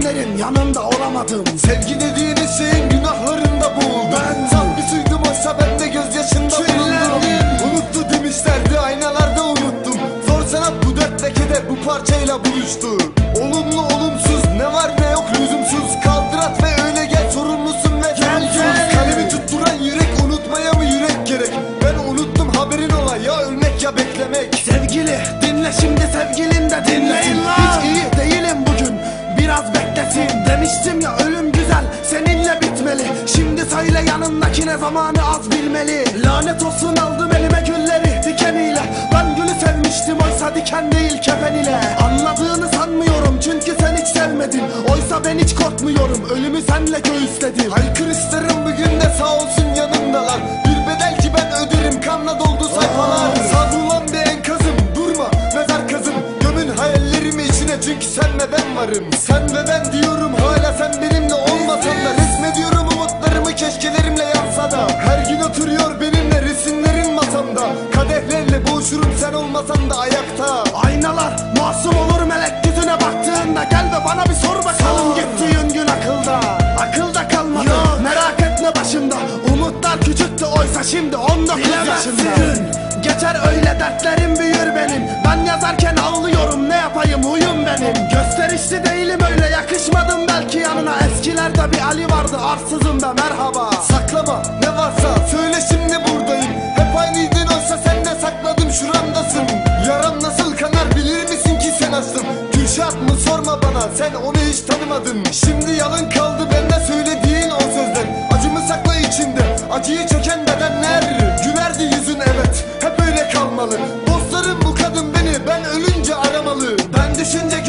bekleyenlerin yanında olamadım? Sevgi dediğiniz şeyin günahlarında boğuldum Ben- Tam bir suydum oysa ben de gözyaşında bulundum. Unuttu demişlerdi aynalarda unuttum. Zor sanat bu dert lekede bu parçayla buluştu. Olumlu olumsuz ne var ne yok lüzumsuz. Kaldır at ve öyle gel sorumlusun ve sorumsuz gel. Kalemi tutturan yürek unutmaya mı yürek gerek Demiştim ya ölüm güzel seninle bitmeli. Şimdi söyle yanındakine zamanı az bilmeli. Lanet olsun aldım elime gülleri dikeniyle. Ben gülü sevmiştim oysa diken değil kefen ile. Anladığını sanmıyorum çünkü sen hiç sevmedin. Oysa ben hiç korkmuyorum ölümü senle göğüsledim. Haykır isterim bugün de sağ olsun yanımdalar masum olur melek yüzüne baktığında. Gel ve bana bir sor bakalım. Gittiğin gün akılda. Akılda kalmadı. Merak etme başımda Umutlar küçüktü oysa şimdi 19 yaşında. Geçer öyle dertlerim büyür benim. Ben yazarken ağlıyorum ne yapayım huyum benim. Gösterişli değilim öyle yakışmadım belki yanına. Eskilerde bir Ali vardı arsızım da merhaba. Saklama ne varsa söyle bana sen onu hiç tanımadın Şimdi yalın kaldı bende söylediğin o sözler. Acımı sakla içinde acıyı çeken bedenler Gülerdi yüzün evet hep öyle kalmalı. Dostlarım bu kadın beni ben ölünce aramalı. Ben düşünce